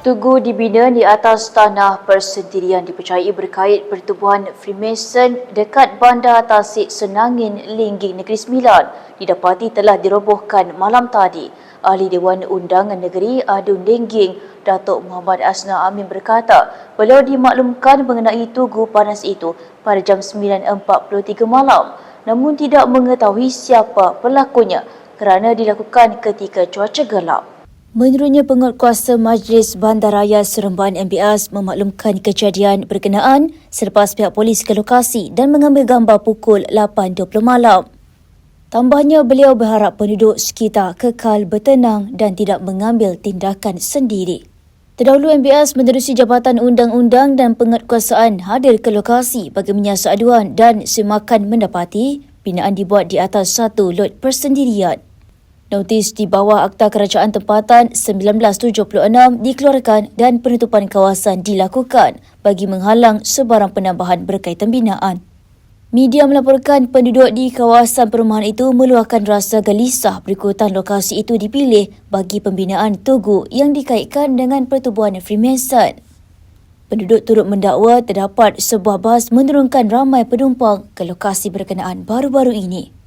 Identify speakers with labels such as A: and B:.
A: Tugu dibina di atas tanah persendirian dipercayai berkait pertubuhan Freemason dekat bandar Tasik Senangin, Lingging Negeri Sembilan. Didapati telah dirobohkan malam tadi. Ahli Dewan Undangan Negeri Adun Lingging, Datuk Muhammad Asna Amin berkata, beliau dimaklumkan mengenai tugu panas itu pada jam 9.43 malam. Namun tidak mengetahui siapa pelakunya kerana dilakukan ketika cuaca gelap. Menurutnya penguatkuasa Majlis Bandaraya Seremban MBS memaklumkan kejadian berkenaan selepas pihak polis ke lokasi dan mengambil gambar pukul 8.20 malam. Tambahnya beliau berharap penduduk sekitar kekal bertenang dan tidak mengambil tindakan sendiri. Terdahulu MBS menerusi Jabatan Undang-Undang dan Penguatkuasaan hadir ke lokasi bagi menyiasat aduan dan semakan mendapati binaan dibuat di atas satu lot persendirian. Notis di bawah Akta Kerajaan Tempatan 1976 dikeluarkan dan penutupan kawasan dilakukan bagi menghalang sebarang penambahan berkaitan binaan. Media melaporkan penduduk di kawasan perumahan itu meluahkan rasa gelisah berikutan lokasi itu dipilih bagi pembinaan tugu yang dikaitkan dengan pertubuhan Freemason. Penduduk turut mendakwa terdapat sebuah bas menurunkan ramai penumpang ke lokasi berkenaan baru-baru ini.